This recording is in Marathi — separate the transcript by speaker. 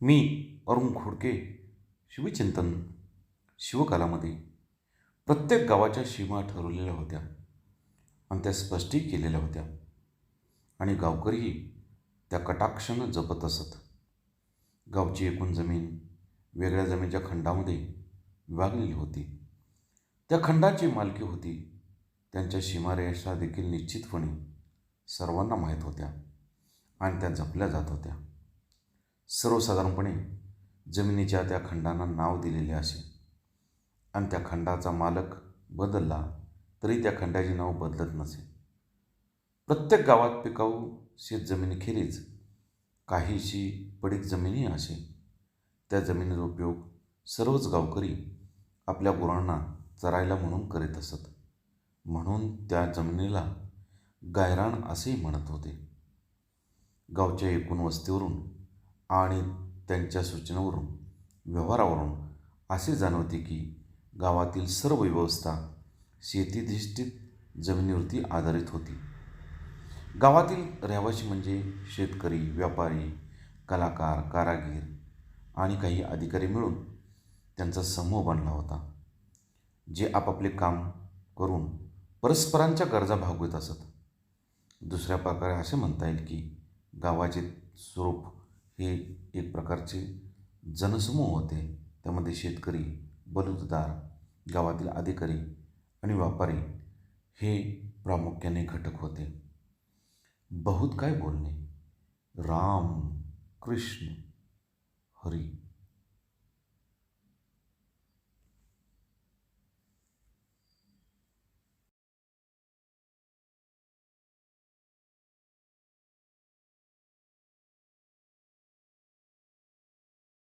Speaker 1: मी अरुण खोडके शिवचिंतन शिवकालामध्ये प्रत्येक गावाच्या सीमा ठरवलेल्या होत्या आणि त्या स्पष्टी केलेल्या होत्या. आणि गावकरीही त्या कटाक्षानं जपत असत. गावची एकूण जमीन वेगळ्या जमीनच्या खंडामध्ये विभागलेली होती. त्या खंडाची मालकी होती. त्यांच्या सीमारेषा देखील निश्चितपणे सर्वांना माहीत होत्या आणि त्या जपल्या जात होत्या. सर्वसाधारणपणे जमिनीच्या त्या खंडांना नाव दिलेले असे आणि त्या खंडाचा मालक बदलला तरी त्या खंडाचे नाव बदलत नसे. प्रत्येक गावात पिकाऊ शेतजमिनीखेरीज काहीशी पडीक जमिनी असे. त्या जमिनीचा उपयोग सर्वच गावकरी आपल्या गुरांना चरायला म्हणून करीत असत. म्हणून त्या जमिनीला गायरान असेही म्हणत होते. गावच्या एकूण वस्तीवरून आणि त्यांच्या सूचनेवरून व्यवहारावरून असे जाणवते की गावातील सर्व व्यवस्था शेतीधिष्ठित जमिनीवरती आधारित होती. गावातील रहिवासी म्हणजे शेतकरी व्यापारी कलाकार कारागीर आणि काही अधिकारी मिळून त्यांचा समूह बनला होता जे आपापले काम करून परस्परांच्या गरजा भागवत असत. दुसऱ्या प्रकारे असे म्हणता येईल की गावाचे स्वरूप हे एक प्रकारचे जनसमूह होते. त्यामध्ये शेतकरी बलुतदार गावातील अधिकारी आणि व्यापारी हे प्रामुख्याने घटक होते. बहुत काय बोलणे? राम कृष्ण हरी.